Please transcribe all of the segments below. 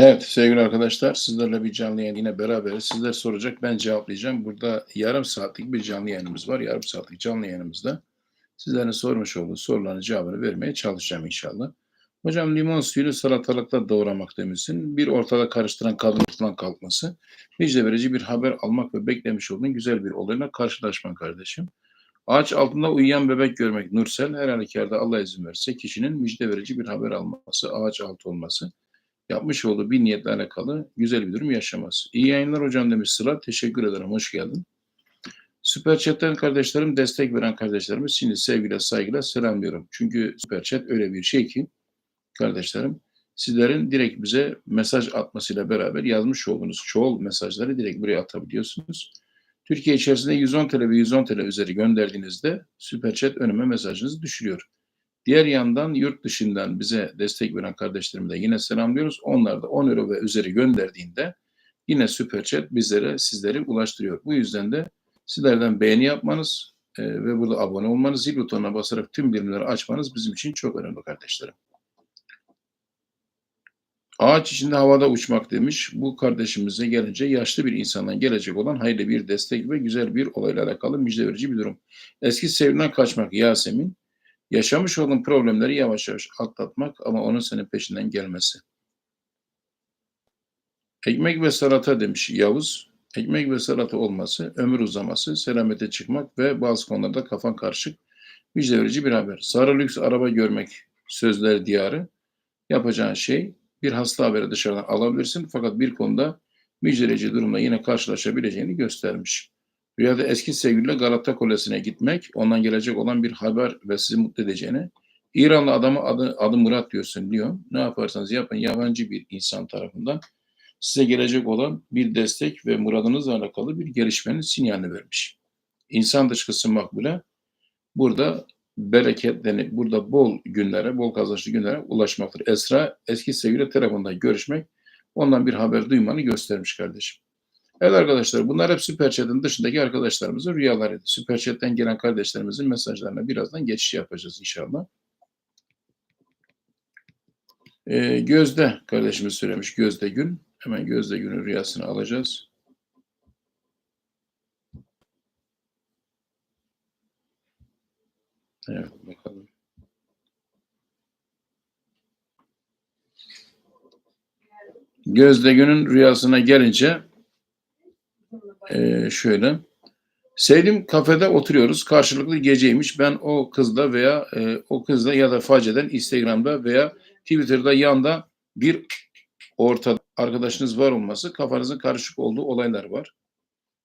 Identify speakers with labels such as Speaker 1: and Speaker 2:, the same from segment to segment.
Speaker 1: Evet sevgili arkadaşlar sizlerle bir canlı yayın yine beraberiz. Sizler soracak ben cevaplayacağım. Burada yarım saatlik bir canlı yayınımız var. Yarım saatlik canlı yayınımızda sizlerin sormuş olduğu soruların cevabını vermeye çalışacağım inşallah. Hocam limon suyunu salatalıkta doğramak demişsin. Bir ortada karıştıran kadın ortadan kalkması. Müjde verici bir haber almak ve beklemiş olduğun güzel bir olayla karşılaşman kardeşim. Ağaç altında uyuyan bebek görmek Nursel her halükarda Allah izin verirse kişinin müjde verici bir haber alması, ağaç altı olması yapmış olduğu bir niyetle alakalı güzel bir durum yaşaması. İyi yayınlar hocam demiş Sıla. Teşekkür ederim. Hoş geldin. Süper Chat'ten kardeşlerim, destek veren kardeşlerimiz şimdi sevgiyle saygıyla selamlıyorum. Çünkü Süper Chat öyle bir şey ki kardeşlerim sizlerin direkt bize mesaj atmasıyla beraber yazmış olduğunuz çoğul mesajları direkt buraya atabiliyorsunuz. Türkiye içerisinde 110 TL ve 110 TL üzeri gönderdiğinizde Süper Chat önüme mesajınızı düşürüyor. Diğer yandan yurt dışından bize destek veren kardeşlerime de yine selamlıyoruz. Onlar da 10 euro ve üzeri gönderdiğinde yine Süper Chat bizlere sizleri ulaştırıyor. Bu yüzden de sizlerden beğeni yapmanız e, ve burada abone olmanız, zil butonuna basarak tüm birimleri açmanız bizim için çok önemli kardeşlerim. Ağaç içinde havada uçmak demiş. Bu kardeşimize gelince yaşlı bir insandan gelecek olan hayırlı bir destek ve güzel bir olayla alakalı müjde verici bir durum. Eski sevgiden kaçmak Yasemin. Yaşamış olduğun problemleri yavaş yavaş atlatmak ama onun senin peşinden gelmesi. Ekmek ve salata demiş Yavuz. Ekmek ve salata olması, ömür uzaması, selamete çıkmak ve bazı konularda kafan karışık müjde verici bir haber. Sarı lüks araba görmek, sözler diyarı. Yapacağın şey bir hasta haberi dışarıdan alabilirsin fakat bir konuda müjdeleyici durumla yine karşılaşabileceğini göstermiş. Rüyada eski sevgiliyle Galata Kulesi'ne gitmek, ondan gelecek olan bir haber ve sizi mutlu edeceğini. İranlı adamı adı, adı Murat diyorsun diyor. Ne yaparsanız yapın yabancı bir insan tarafından size gelecek olan bir destek ve muradınızla alakalı bir gelişmenin sinyalini vermiş. İnsan dışkısı makbule burada bereketlenip burada bol günlere, bol kazançlı günlere ulaşmaktır. Esra eski sevgili telefonda görüşmek, ondan bir haber duymanı göstermiş kardeşim. Evet arkadaşlar bunlar hep Süper Chat'in dışındaki arkadaşlarımızın rüyalarıydı. Süper Chat'ten gelen kardeşlerimizin mesajlarına birazdan geçiş yapacağız inşallah. Ee, Gözde kardeşimiz söylemiş Gözde Gün. Hemen Gözde Gün'ün rüyasını alacağız. Evet bakalım. Gözde Gün'ün rüyasına gelince ee, şöyle. Sevdiğim kafede oturuyoruz. Karşılıklı geceymiş. Ben o kızla veya e, o kızla ya da faceden Instagram'da veya Twitter'da yanda bir orta arkadaşınız var olması kafanızın karışık olduğu olaylar var.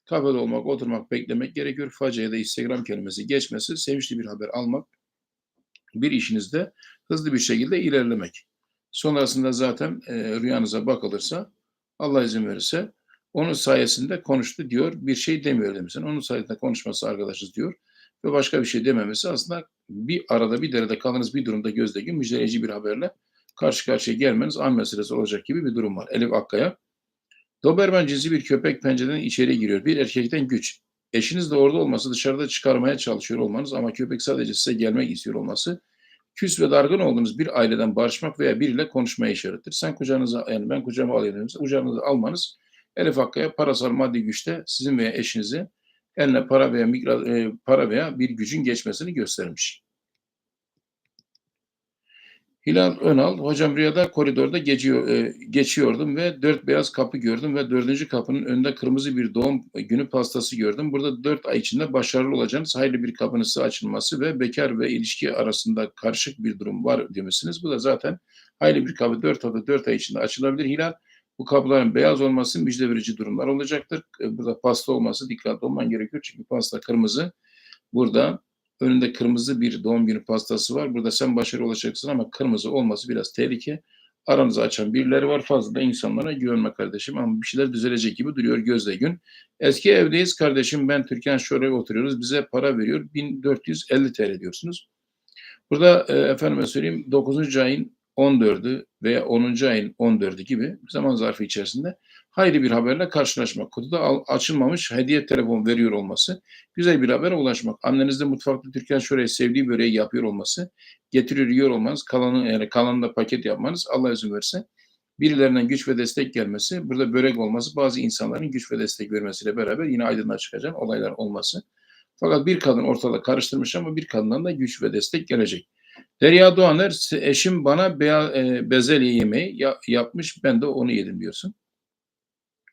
Speaker 1: Kafede olmak, oturmak, beklemek gerekiyor. Facia ya da Instagram kelimesi geçmesi, sevinçli bir haber almak, bir işinizde hızlı bir şekilde ilerlemek. Sonrasında zaten e, rüyanıza bakılırsa Allah izin verirse onun sayesinde konuştu diyor. Bir şey demiyor demişsin. Onun sayesinde konuşması arkadaşız diyor. Ve başka bir şey dememesi aslında bir arada bir derede kalınız bir durumda gözde gün müjdeleyici bir haberle karşı karşıya gelmeniz an meselesi olacak gibi bir durum var. Elif Akkaya. Doberman cinsi bir köpek pencereden içeri giriyor. Bir erkekten güç. Eşiniz de orada olması dışarıda çıkarmaya çalışıyor olmanız ama köpek sadece size gelmek istiyor olması küs ve dargın olduğunuz bir aileden barışmak veya biriyle konuşmaya işarettir. Sen kucağınıza yani ben kucağıma alayım kucağınıza almanız Elif Hakkı'ya parasal maddi güçte sizin veya eşinizi eline para veya mikro, e, para veya bir gücün geçmesini göstermiş. Hilal Önal, hocam rüyada koridorda geçiyor, e, geçiyordum ve dört beyaz kapı gördüm ve dördüncü kapının önünde kırmızı bir doğum günü pastası gördüm. Burada dört ay içinde başarılı olacağınız hayırlı bir kapının size açılması ve bekar ve ilişki arasında karışık bir durum var demişsiniz. Bu da zaten hayırlı bir kapı dört hafta dört ay içinde açılabilir. Hilal bu kapıların beyaz olması müjde verici durumlar olacaktır. E, burada pasta olması dikkatli olman gerekiyor. Çünkü pasta kırmızı. Burada önünde kırmızı bir doğum günü pastası var. Burada sen başarılı olacaksın ama kırmızı olması biraz tehlike. Aranızı açan birileri var. Fazla da insanlara güvenme kardeşim ama bir şeyler düzelecek gibi duruyor gözle gün. Eski evdeyiz kardeşim ben Türkan Şoray'a oturuyoruz. Bize para veriyor. 1450 TL diyorsunuz. Burada e, efendime söyleyeyim 9. ayın 14'ü veya 10. ayın 14'ü gibi zaman zarfı içerisinde hayli bir haberle karşılaşmak. Kutuda açılmamış hediye telefon veriyor olması, güzel bir habere ulaşmak. Anneniz de mutfakta Türkan şuraya sevdiği böreği yapıyor olması, getiriyor yiyor olmanız, kalanı yani kalanında paket yapmanız Allah izin verirse Birilerinden güç ve destek gelmesi, burada börek olması, bazı insanların güç ve destek vermesiyle beraber yine aydınlığa çıkacak olaylar olması. Fakat bir kadın ortalığı karıştırmış ama bir kadından da güç ve destek gelecek. Derya Doğaner, eşim bana e, bezelye yemeği ya, yapmış, ben de onu yedim diyorsun.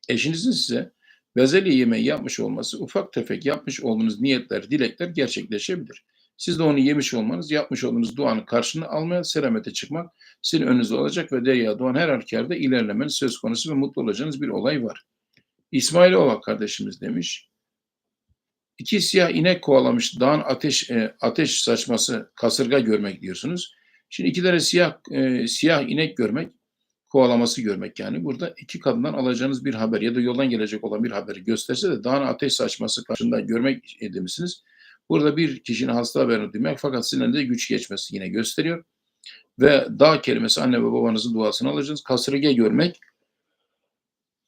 Speaker 1: Eşinizin size bezelye yemeği yapmış olması, ufak tefek yapmış olduğunuz niyetler, dilekler gerçekleşebilir. Siz de onu yemiş olmanız, yapmış olduğunuz duanın karşılığını almaya, selamete çıkmak sizin önünüzde olacak ve Derya Doğan her halükarda ilerlemeniz söz konusu ve mutlu olacağınız bir olay var. İsmail Ova kardeşimiz demiş. İki siyah inek kovalamış dağın ateş e, ateş saçması kasırga görmek diyorsunuz. Şimdi iki tane siyah e, siyah inek görmek kovalaması görmek yani. Burada iki kadından alacağınız bir haber ya da yoldan gelecek olan bir haberi gösterse de dağın ateş saçması karşında görmek demişsiniz. Burada bir kişinin hasta haberini duymak fakat sizin elinde güç geçmesi yine gösteriyor. Ve dağ kelimesi anne ve babanızın duasını alacaksınız. Kasırga görmek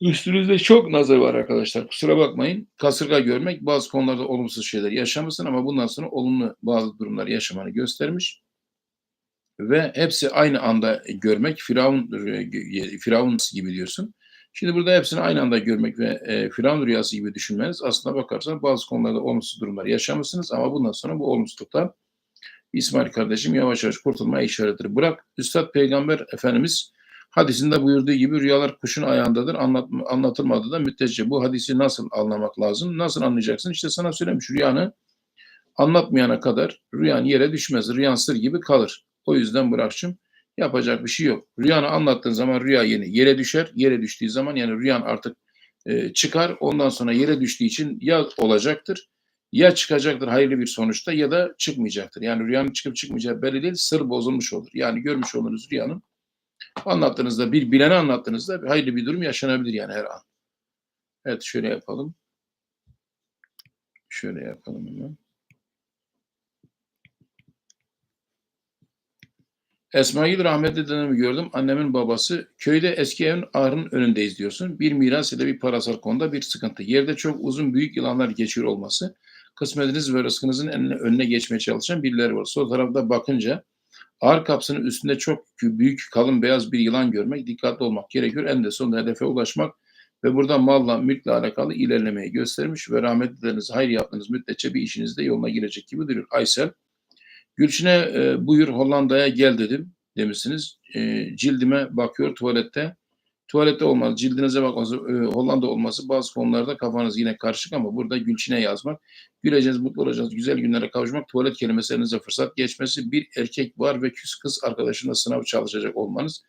Speaker 1: Üstünüzde çok nazar var arkadaşlar. Kusura bakmayın. Kasırga görmek bazı konularda olumsuz şeyler yaşamışsın ama bundan sonra olumlu bazı durumlar yaşamanı göstermiş. Ve hepsi aynı anda görmek. Firavun, Firavun gibi diyorsun. Şimdi burada hepsini aynı anda görmek ve e, Firavun rüyası gibi düşünmeniz aslında bakarsan bazı konularda olumsuz durumlar yaşamışsınız ama bundan sonra bu olumsuzluklar İsmail kardeşim yavaş yavaş kurtulmaya işarettir. Bırak Üstad Peygamber Efendimiz hadisinde buyurduğu gibi rüyalar kuşun ayağındadır. Anlat, anlatılmadı da müddetçe bu hadisi nasıl anlamak lazım? Nasıl anlayacaksın? İşte sana söylemiş rüyanı anlatmayana kadar rüyan yere düşmez. Rüyan sır gibi kalır. O yüzden bırakçım yapacak bir şey yok. Rüyanı anlattığın zaman rüya yeni yere düşer. Yere düştüğü zaman yani rüyan artık e, çıkar. Ondan sonra yere düştüğü için ya olacaktır ya çıkacaktır hayırlı bir sonuçta ya da çıkmayacaktır. Yani rüyanın çıkıp çıkmayacağı belli değil. Sır bozulmuş olur. Yani görmüş oluruz rüyanın anlattığınızda bir bilene anlattığınızda hayırlı bir durum yaşanabilir yani her an. Evet şöyle yapalım. Şöyle yapalım hemen. Esmail rahmetli dönemi gördüm. Annemin babası köyde eski evin ahırın önündeyiz diyorsun. Bir miras ile bir parasal konuda bir sıkıntı. Yerde çok uzun büyük yılanlar geçiyor olması. Kısmetiniz ve rızkınızın önüne, önüne geçmeye çalışan birileri var. Sol tarafta bakınca Ağır kapsının üstünde çok büyük kalın beyaz bir yılan görmek, dikkatli olmak gerekiyor. En de sonunda hedefe ulaşmak ve burada malla, mülkle alakalı ilerlemeyi göstermiş ve rahmetlileriniz hayır yaptığınız müddetçe bir işiniz de yoluna girecek gibi duruyor. Aysel, Gülçin'e e, buyur Hollanda'ya gel dedim demişsiniz. E, cildime bakıyor tuvalette. Tuvalette olmaz, cildinize bakması, e, Hollanda olması bazı konularda kafanız yine karışık ama burada Gülçin'e yazmak, güleceğiniz, mutlu olacağınız, güzel günlere kavuşmak, tuvalet kelimesi fırsat geçmesi, bir erkek var ve küs kız arkadaşınla sınav çalışacak olmanız,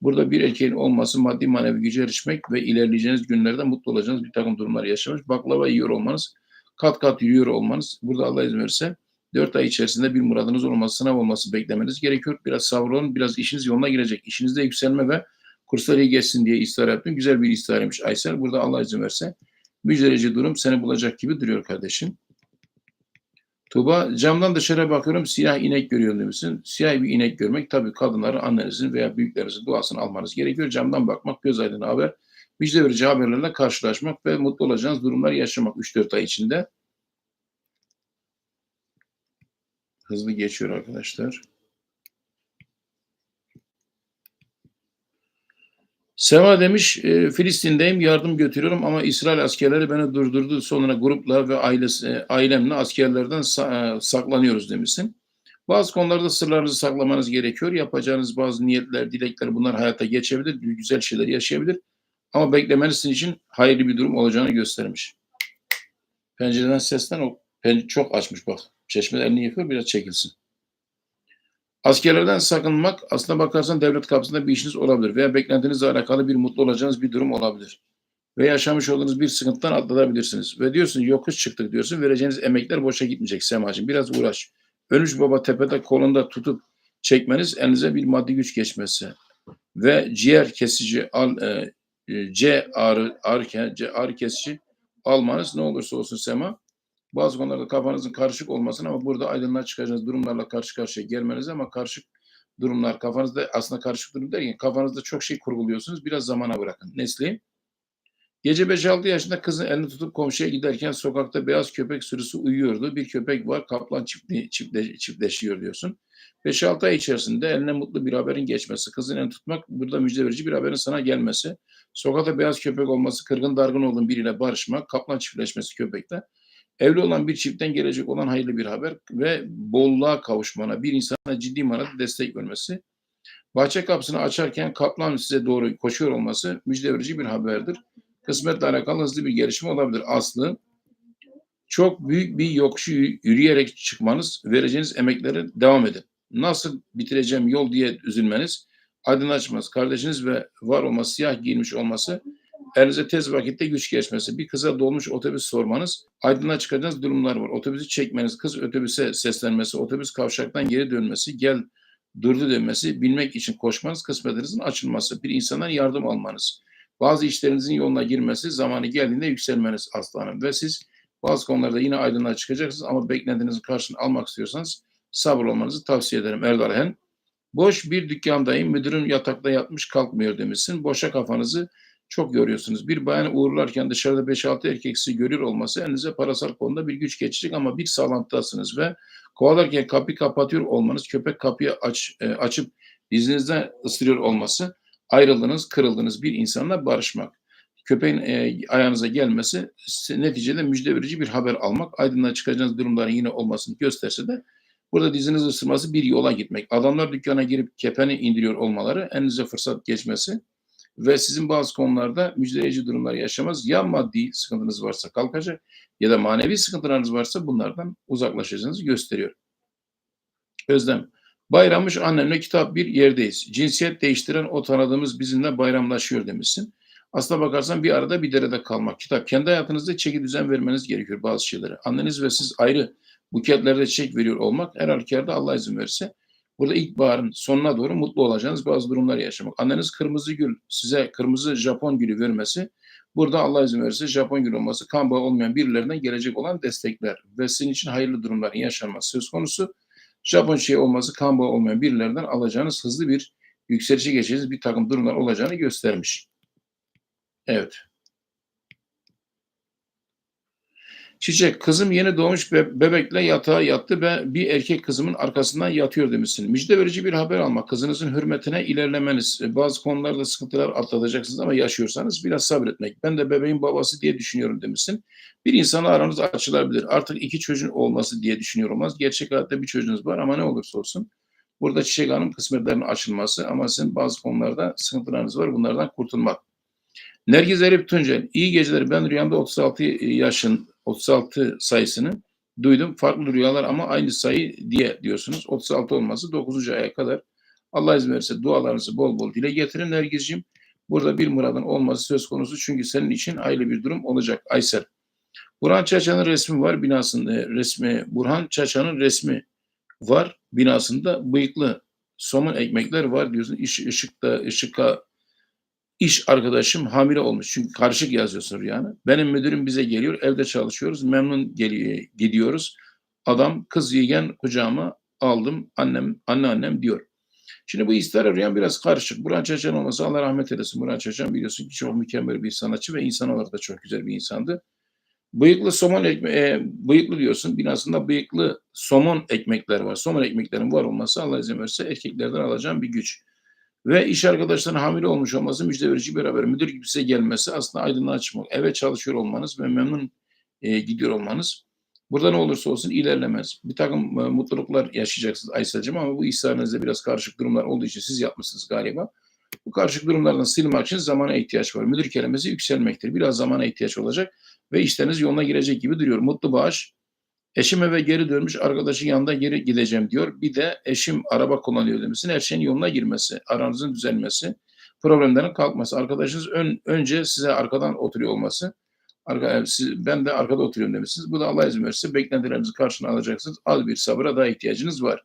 Speaker 1: burada bir erkeğin olması, maddi manevi güce erişmek ve ilerleyeceğiniz günlerde mutlu olacağınız bir takım durumlar yaşamış, baklava yiyor olmanız, kat kat yürüyor olmanız, burada Allah izin verirse 4 ay içerisinde bir muradınız olması, sınav olması beklemeniz gerekiyor. Biraz savrulun, biraz işiniz yoluna girecek. İşinizde yükselme ve kursları iyi geçsin diye istihar ettim. Güzel bir istiharıymış Aysel. Burada Allah izin verse müjdeleyici durum seni bulacak gibi duruyor kardeşim. Tuba camdan dışarı bakıyorum siyah inek görüyor demişsin. Siyah bir inek görmek tabii kadınların annenizin veya büyüklerinizin duasını almanız gerekiyor. Camdan bakmak göz aydın haber. Müjde verici haberlerle karşılaşmak ve mutlu olacağınız durumlar yaşamak 3-4 ay içinde. Hızlı geçiyor arkadaşlar. Sema demiş e, Filistin'deyim yardım götürüyorum ama İsrail askerleri beni durdurdu. Sonra grupla ve ailesi, e, ailemle askerlerden sa- e, saklanıyoruz demişsin. Bazı konularda sırlarınızı saklamanız gerekiyor. Yapacağınız bazı niyetler, dilekler bunlar hayata geçebilir. Güzel şeyler yaşayabilir. Ama beklemeniz için hayırlı bir durum olacağını göstermiş. Pencereden sesten o pen çok açmış bak. Çeşmede elini yıkıyor biraz çekilsin. Askerlerden sakınmak aslına bakarsan devlet kapısında bir işiniz olabilir veya beklentinizle alakalı bir mutlu olacağınız bir durum olabilir. Ve yaşamış olduğunuz bir sıkıntıdan atlatabilirsiniz. Ve diyorsun yokuş çıktık diyorsun vereceğiniz emekler boşa gitmeyecek Semacığım. Biraz uğraş. Ölmüş baba tepede kolunda tutup çekmeniz elinize bir maddi güç geçmesi. Ve ciğer kesici al, e, e C ağrı, ağrı, C ağrı kesici almanız ne olursa olsun Sema bazı konularda kafanızın karışık olmasın ama burada aydınlığa çıkacağınız durumlarla karşı karşıya gelmeniz ama karışık durumlar kafanızda aslında karışık durum derken kafanızda çok şey kurguluyorsunuz. Biraz zamana bırakın. Nesli Gece 5-6 yaşında kızın elini tutup komşuya giderken sokakta beyaz köpek sürüsü uyuyordu. Bir köpek var kaplan çiftli, çiftle, çiftleşiyor diyorsun. 5-6 ay içerisinde eline mutlu bir haberin geçmesi, kızın elini tutmak, burada müjde verici bir haberin sana gelmesi, sokakta beyaz köpek olması, kırgın dargın olduğun biriyle barışmak, kaplan çiftleşmesi köpekle, evli olan bir çiftten gelecek olan hayırlı bir haber ve bolluğa kavuşmana, bir insana ciddi manada destek vermesi, bahçe kapısını açarken kaplan size doğru koşuyor olması müjde verici bir haberdir. Kısmetle alakalı hızlı bir gelişme olabilir. Aslı çok büyük bir yokuşu yürüyerek çıkmanız, vereceğiniz emeklere devam edin. Nasıl bitireceğim yol diye üzülmeniz, aydınlaşmaz. Kardeşiniz ve var olması, siyah giyinmiş olması, elinize tez vakitte güç geçmesi, bir kıza dolmuş otobüs sormanız, aydınlığa çıkacağınız durumlar var. Otobüsü çekmeniz, kız otobüse seslenmesi, otobüs kavşaktan geri dönmesi, gel durdu demesi, bilmek için koşmanız, kısmetinizin açılması, bir insandan yardım almanız, bazı işlerinizin yoluna girmesi, zamanı geldiğinde yükselmeniz aslanım. Ve siz bazı konularda yine aydınlığa çıkacaksınız ama beklentinizin karşılığını almak istiyorsanız sabır olmanızı tavsiye ederim Erdal Hen. Boş bir dükkandayım, müdürün yatakta yatmış kalkmıyor demişsin. Boşa kafanızı çok yoruyorsunuz. Bir bayanı uğurlarken dışarıda 5-6 erkeksi görüyor olması elinize parasal konuda bir güç geçecek ama bir sağlantıdasınız ve kovalarken kapıyı kapatıyor olmanız, köpek kapıyı aç, e, açıp dizinizden ısırıyor olması, ayrıldınız, kırıldınız bir insanla barışmak. Köpeğin e, ayağınıza gelmesi neticede müjde verici bir haber almak, aydınlığa çıkacağınız durumların yine olmasını gösterse de burada diziniz ısırması bir yola gitmek. Adamlar dükkana girip kepeni indiriyor olmaları, elinize fırsat geçmesi ve sizin bazı konularda müjdeleyici durumlar yaşamaz. Ya maddi sıkıntınız varsa kalkacak ya da manevi sıkıntılarınız varsa bunlardan uzaklaşacağınızı gösteriyor. Özlem. Bayramış annemle kitap bir yerdeyiz. Cinsiyet değiştiren o tanıdığımız bizimle bayramlaşıyor demişsin. Aslına bakarsan bir arada bir derede kalmak. Kitap kendi hayatınızda çeki düzen vermeniz gerekiyor bazı şeylere. Anneniz ve siz ayrı buketlerde çiçek veriyor olmak her halükarda Allah izin verirse burada ilkbaharın sonuna doğru mutlu olacağınız bazı durumlar yaşamak. Anneniz kırmızı gül size kırmızı Japon gülü vermesi burada Allah izin verirse Japon gül olması kan bağı olmayan birilerinden gelecek olan destekler ve sizin için hayırlı durumların yaşanması söz konusu. Japon şey olması kan bağı olmayan birilerinden alacağınız hızlı bir yükselişe geçeceğiniz bir takım durumlar olacağını göstermiş. Evet. Çiçek, kızım yeni doğmuş be- bebekle yatağa yattı ve bir erkek kızımın arkasından yatıyor demişsin. Müjde verici bir haber almak, kızınızın hürmetine ilerlemeniz. E, Bazı konularda sıkıntılar atlatacaksınız ama yaşıyorsanız biraz sabretmek. Ben de bebeğin babası diye düşünüyorum demişsin. Bir insana aranız açılabilir. Artık iki çocuğun olması diye düşünüyor olmaz. Gerçek hayatta bir çocuğunuz var ama ne olursa olsun. Burada Çiçek Hanım kısmetlerinin açılması ama sizin bazı konularda sıkıntılarınız var. Bunlardan kurtulmak. Nergiz Erip Tuncel, iyi geceler. Ben rüyamda 36 yaşın 36 sayısını duydum. Farklı rüyalar ama aynı sayı diye diyorsunuz. 36 olması 9. aya kadar Allah izin verirse dualarınızı bol bol dile getirin Nergizciğim. Burada bir muradın olması söz konusu çünkü senin için ayrı bir durum olacak Aysel. Burhan Çaça'nın resmi var binasında resmi. Burhan Çaça'nın resmi var binasında bıyıklı somun ekmekler var diyorsun. İş, ışıkta, ışıka iş arkadaşım hamile olmuş. Çünkü karışık yazıyorsun rüyanı. Benim müdürüm bize geliyor. Evde çalışıyoruz. Memnun geliyor, gidiyoruz. Adam kız yiyen kucağıma aldım. Annem, anneannem diyor. Şimdi bu istihara rüyan biraz karışık. Burhan Çaçan olmasa Allah rahmet eylesin. Burhan Çaçan biliyorsun ki çok mükemmel bir sanatçı ve insan olarak da çok güzel bir insandı. Bıyıklı somon ekme e, bıyıklı diyorsun. Binasında bıyıklı somon ekmekler var. Somon ekmeklerin var olması Allah izin verirse erkeklerden alacağım bir güç ve iş arkadaşlarının hamile olmuş olması müjde verici bir haber. Müdür gibi size gelmesi aslında aydınlığa çıkmak. Eve çalışıyor olmanız ve memnun e, gidiyor olmanız. Burada ne olursa olsun ilerlemez. Bir takım e, mutluluklar yaşayacaksınız Aysel'cim ama bu ihsanınızda biraz karışık durumlar olduğu için siz yapmışsınız galiba. Bu karışık durumlardan silmek için zamana ihtiyaç var. Müdür kelimesi yükselmektir. Biraz zamana ihtiyaç olacak ve işleriniz yoluna girecek gibi duruyor. Mutlu bağış Eşim eve geri dönmüş, arkadaşın yanında geri gideceğim diyor. Bir de eşim araba kullanıyor demişsin. Her şeyin yoluna girmesi, aranızın düzelmesi, problemlerin kalkması. Arkadaşınız ön, önce size arkadan oturuyor olması. Arka, siz, ben de arkada oturuyorum demişsiniz. Bu da Allah izin verirse beklentilerinizi karşına alacaksınız. Az bir sabıra daha ihtiyacınız var.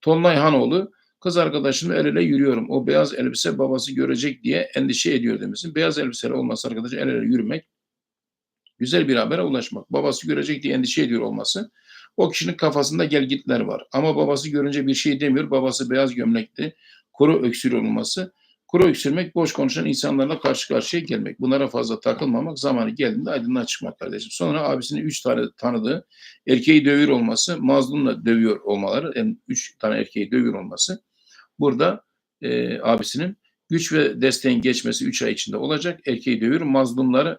Speaker 1: Tonlay Hanoğlu, kız arkadaşımla el ele yürüyorum. O beyaz elbise babası görecek diye endişe ediyor demişsin. Beyaz elbiseli olmasa arkadaşın el ele yürümek güzel bir habere ulaşmak. Babası görecek diye endişe ediyor olması. O kişinin kafasında gelgitler var. Ama babası görünce bir şey demiyor. Babası beyaz gömlekli, kuru öksürüyor olması. Kuru öksürmek, boş konuşan insanlarla karşı karşıya gelmek. Bunlara fazla takılmamak, zamanı geldiğinde aydınlığa çıkmak kardeşim. Sonra abisinin üç tane tanıdığı erkeği dövüyor olması, mazlumla dövüyor olmaları, yani üç tane erkeği dövüyor olması. Burada e, abisinin güç ve desteğin geçmesi üç ay içinde olacak. Erkeği dövüyor, mazlumları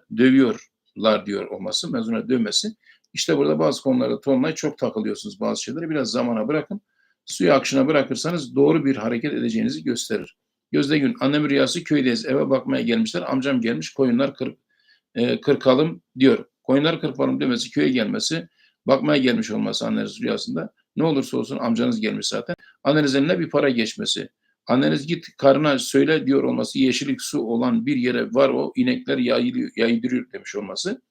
Speaker 1: dövüyorlar diyor olması, mezuna dövmesi. İşte burada bazı konularda tonlay çok takılıyorsunuz bazı şeyleri. Biraz zamana bırakın. Suyu akışına bırakırsanız doğru bir hareket edeceğinizi gösterir. Gözde gün annem rüyası köydeyiz eve bakmaya gelmişler. Amcam gelmiş koyunlar kır, e, kırkalım diyor. Koyunlar kırpalım demesi köye gelmesi bakmaya gelmiş olması anneniz rüyasında. Ne olursa olsun amcanız gelmiş zaten. Annenizin eline bir para geçmesi. Anneniz git karına söyle diyor olması yeşillik su olan bir yere var o inekler yayılıyor, yaydırıyor demiş olması.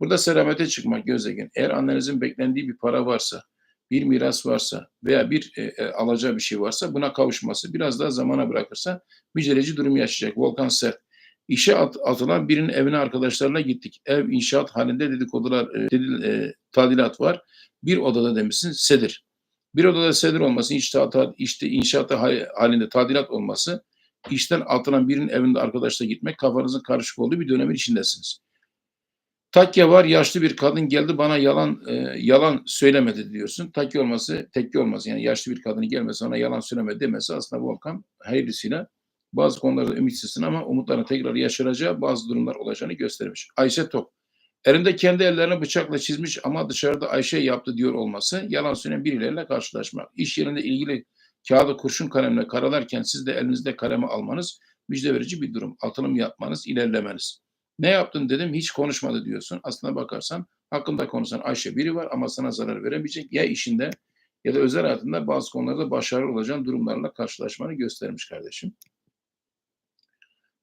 Speaker 1: Burada selamete çıkmak gözegen. Eğer annenizin beklendiği bir para varsa, bir miras varsa veya bir e, e, alacağı bir şey varsa buna kavuşması biraz daha zamana bırakırsa mücadeleci durum yaşayacak. Volkan Sert. İşe at, atılan birinin evine arkadaşlarla gittik. Ev inşaat halinde dedikodular, e, dedil, e, tadilat var. Bir odada demişsin sedir. Bir odada sedir olması, işte, işte inşaat halinde tadilat olması, işten atılan birinin evinde arkadaşla gitmek kafanızın karışık olduğu bir dönemin içindesiniz. Takya var yaşlı bir kadın geldi bana yalan e, yalan söylemedi diyorsun. Takya olması, tekke olması yani yaşlı bir kadının gelmesi ona yalan söylemedi demesi aslında Volkan hayırlısıyla bazı konularda ümitsizsin ama umutlarını tekrar yaşaracağı bazı durumlar olacağını göstermiş. Ayşe Tok. Elinde kendi ellerine bıçakla çizmiş ama dışarıda Ayşe yaptı diyor olması yalan söyleyen birileriyle karşılaşmak. İş yerinde ilgili kağıdı kurşun kalemle karalarken siz de elinizde kalemi almanız müjde verici bir durum. Atılım yapmanız, ilerlemeniz. Ne yaptın dedim hiç konuşmadı diyorsun. Aslına bakarsan hakkında konuşan Ayşe biri var ama sana zarar veremeyecek. Ya işinde ya da özel hayatında bazı konularda başarılı olacağın durumlarla karşılaşmanı göstermiş kardeşim.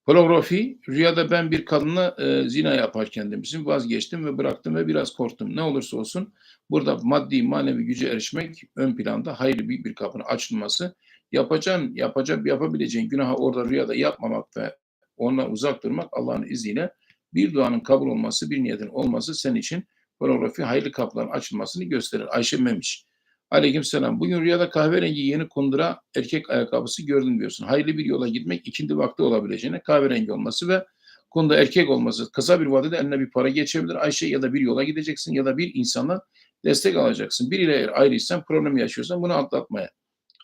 Speaker 1: Holografi, rüyada ben bir kadınla e, zina yaparken demişim. Vazgeçtim ve bıraktım ve biraz korktum. Ne olursa olsun burada maddi manevi güce erişmek ön planda hayırlı büyük bir kapının açılması. Yapacağın, yapacak, yapabileceğin günahı orada rüyada yapmamak ve ondan uzak durmak Allah'ın izniyle bir duanın kabul olması, bir niyetin olması senin için pornografi hayırlı kapıların açılmasını gösterir. Ayşe Memiş. Aleyküm selam. Bugün rüyada kahverengi yeni kundura erkek ayakkabısı gördüm diyorsun. Hayırlı bir yola gitmek ikindi vakti olabileceğine kahverengi olması ve kunda erkek olması. Kısa bir vadede eline bir para geçebilir Ayşe ya da bir yola gideceksin ya da bir insana destek alacaksın. Biriyle ayrıysan problem yaşıyorsan bunu atlatmaya.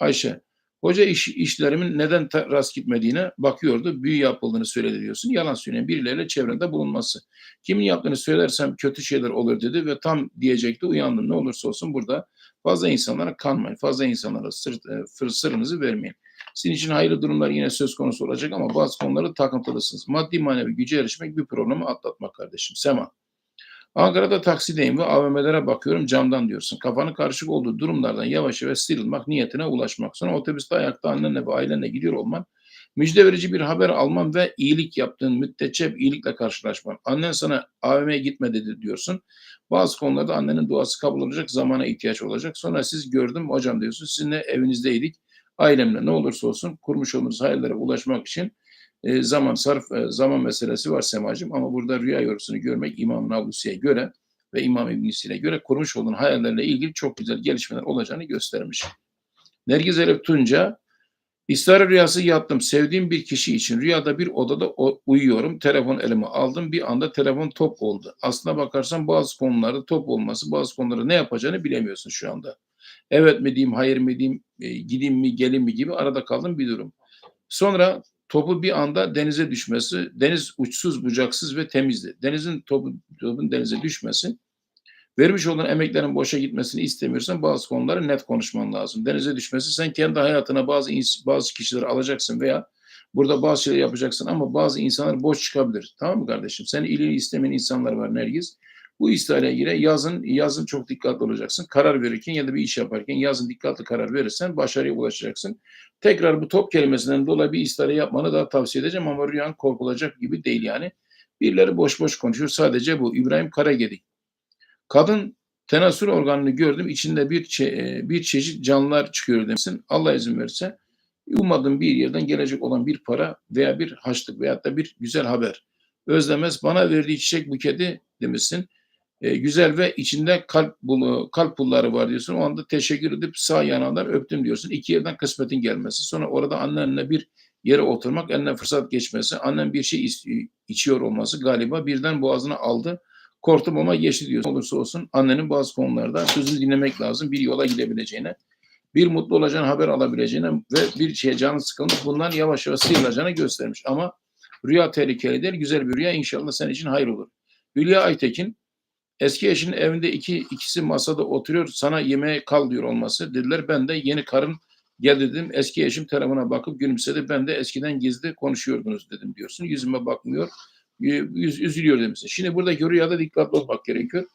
Speaker 1: Ayşe Hoca iş, işlerimin neden rast gitmediğine bakıyordu. Büyü yapıldığını söyledi diyorsun. Yalan söyleyen birileriyle çevrende bulunması. Kimin yaptığını söylersem kötü şeyler olur dedi ve tam diyecekti uyandım. Ne olursa olsun burada fazla insanlara kanmayın. Fazla insanlara sırt, e, sırrınızı vermeyin. Sizin için hayırlı durumlar yine söz konusu olacak ama bazı konuları takıntılısınız. Maddi manevi güce erişmek bir problemi atlatmak kardeşim. Sema. Ankara'da taksideyim ve AVM'lere bakıyorum camdan diyorsun. Kafanı karışık olduğu durumlardan yavaş yavaş sıyrılmak, niyetine ulaşmak. Sonra otobüste ayakta annenle ve ailenle gidiyor olman, müjde verici bir haber alman ve iyilik yaptığın müddetçe iyilikle karşılaşman. Annen sana AVM'ye gitme dedi diyorsun. Bazı konularda annenin duası kabul olacak, zamana ihtiyaç olacak. Sonra siz gördüm hocam diyorsun, sizinle evinizdeydik. Ailemle ne olursa olsun kurmuş olduğunuz hayallere ulaşmak için e, zaman sarf e, zaman meselesi var Semacığım ama burada rüya yorusunu görmek İmam Navlusi'ye göre ve İmam İbn göre kurmuş olduğun hayallerle ilgili çok güzel gelişmeler olacağını göstermiş. Nergiz Elif Tunca İstihara rüyası yattım. Sevdiğim bir kişi için rüyada bir odada uyuyorum. Telefon elime aldım. Bir anda telefon top oldu. Aslına bakarsan bazı konularda top olması, bazı konularda ne yapacağını bilemiyorsun şu anda. Evet mi diyeyim, hayır mı diyeyim, e, gideyim mi, gelin mi gibi arada kaldım bir durum. Sonra topu bir anda denize düşmesi, deniz uçsuz bucaksız ve temizdi. Denizin topu, topun denize düşmesi, vermiş olan emeklerin boşa gitmesini istemiyorsan bazı konuları net konuşman lazım. Denize düşmesi sen kendi hayatına bazı bazı kişileri alacaksın veya burada bazı şeyler yapacaksın ama bazı insanlar boş çıkabilir. Tamam mı kardeşim? Senin iyiliğini istemeyen insanlar var Nergiz. Bu istihare göre yazın yazın çok dikkatli olacaksın. Karar verirken ya da bir iş yaparken yazın dikkatli karar verirsen başarıya ulaşacaksın. Tekrar bu top kelimesinden dolayı bir istihare yapmanı daha tavsiye edeceğim ama rüyan korkulacak gibi değil yani. Birileri boş boş konuşuyor. Sadece bu. İbrahim Karagedik. Kadın tenasül organını gördüm. İçinde bir, e, bir çeşit canlılar çıkıyor demişsin. Allah izin verirse ummadığım bir yerden gelecek olan bir para veya bir haçlık veyahut da bir güzel haber. Özlemez bana verdiği çiçek buketi demişsin e, güzel ve içinde kalp bulu, kalp pulları var diyorsun. O anda teşekkür edip sağ yanağından öptüm diyorsun. İki yerden kısmetin gelmesi. Sonra orada annenle bir yere oturmak, eline fırsat geçmesi, annen bir şey içiyor olması galiba birden boğazına aldı. Korktum ama geçti diyor. Ne olursa olsun annenin bazı konularda sözünü dinlemek lazım. Bir yola gidebileceğine, bir mutlu olacağını haber alabileceğine ve bir şeye canı sıkılmış bundan yavaş yavaş sıyrılacağını göstermiş. Ama rüya tehlikeli değil, güzel bir rüya inşallah senin için hayır olur. Hülya Aytekin eski eşinin evinde iki ikisi masada oturuyor sana yemeğe kal diyor olması. Dediler ben de yeni karım gel dedim. Eski eşim telefona bakıp gülümsedi. Ben de eskiden gizli konuşuyordunuz dedim diyorsun. Yüzüme bakmıyor. Yüz, üzülüyor demişsin. Şimdi buradaki rüyada dikkatli olmak gerekiyor.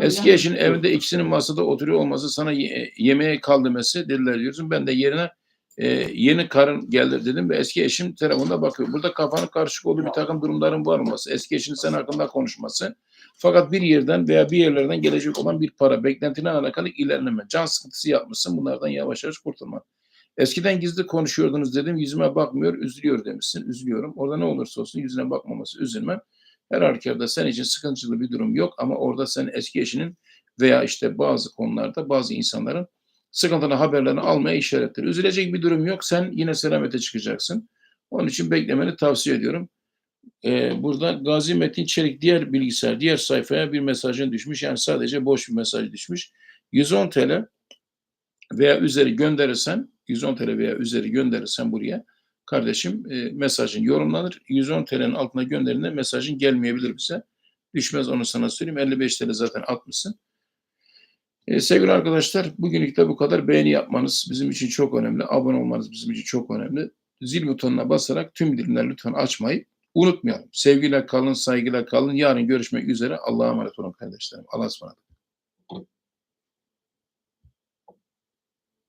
Speaker 1: Eski eşin evinde ikisinin masada oturuyor olması sana ye- yemeğe kal demesi dediler diyorsun. Ben de yerine e, yeni karın gelir dedim ve eski eşim telefonda bakıyor. Burada kafanın karışık olduğu bir takım durumların var olması, eski eşinin sen hakkında konuşması. Fakat bir yerden veya bir yerlerden gelecek olan bir para, beklentine alakalı ilerleme, can sıkıntısı yapmışsın. Bunlardan yavaş yavaş kurtulma. Eskiden gizli konuşuyordunuz dedim. Yüzüme bakmıyor, üzülüyor demişsin. Üzülüyorum. Orada ne olursa olsun yüzüne bakmaması üzülmem. Her halükarda sen için sıkıntılı bir durum yok ama orada sen eski eşinin veya işte bazı konularda bazı insanların sıkıntılı haberlerini almaya işarettir. Üzülecek bir durum yok. Sen yine selamete çıkacaksın. Onun için beklemeni tavsiye ediyorum. Ee, burada Gazi Metin Çelik diğer bilgisayar, diğer sayfaya bir mesajın düşmüş. Yani sadece boş bir mesaj düşmüş. 110 TL veya üzeri gönderirsen 110 TL veya üzeri gönderirsen buraya kardeşim e, mesajın yorumlanır. 110 TL'nin altına gönderinde mesajın gelmeyebilir bize. Düşmez onu sana söyleyeyim. 55 TL zaten atmışsın. E, sevgili arkadaşlar bugünlük de bu kadar. Beğeni yapmanız bizim için çok önemli. Abone olmanız bizim için çok önemli. Zil butonuna basarak tüm dilimleri lütfen açmayı unutmayalım. Sevgiyle kalın, saygıyla kalın. Yarın görüşmek üzere. Allah'a emanet olun kardeşlerim. Allah'a ısmarladık.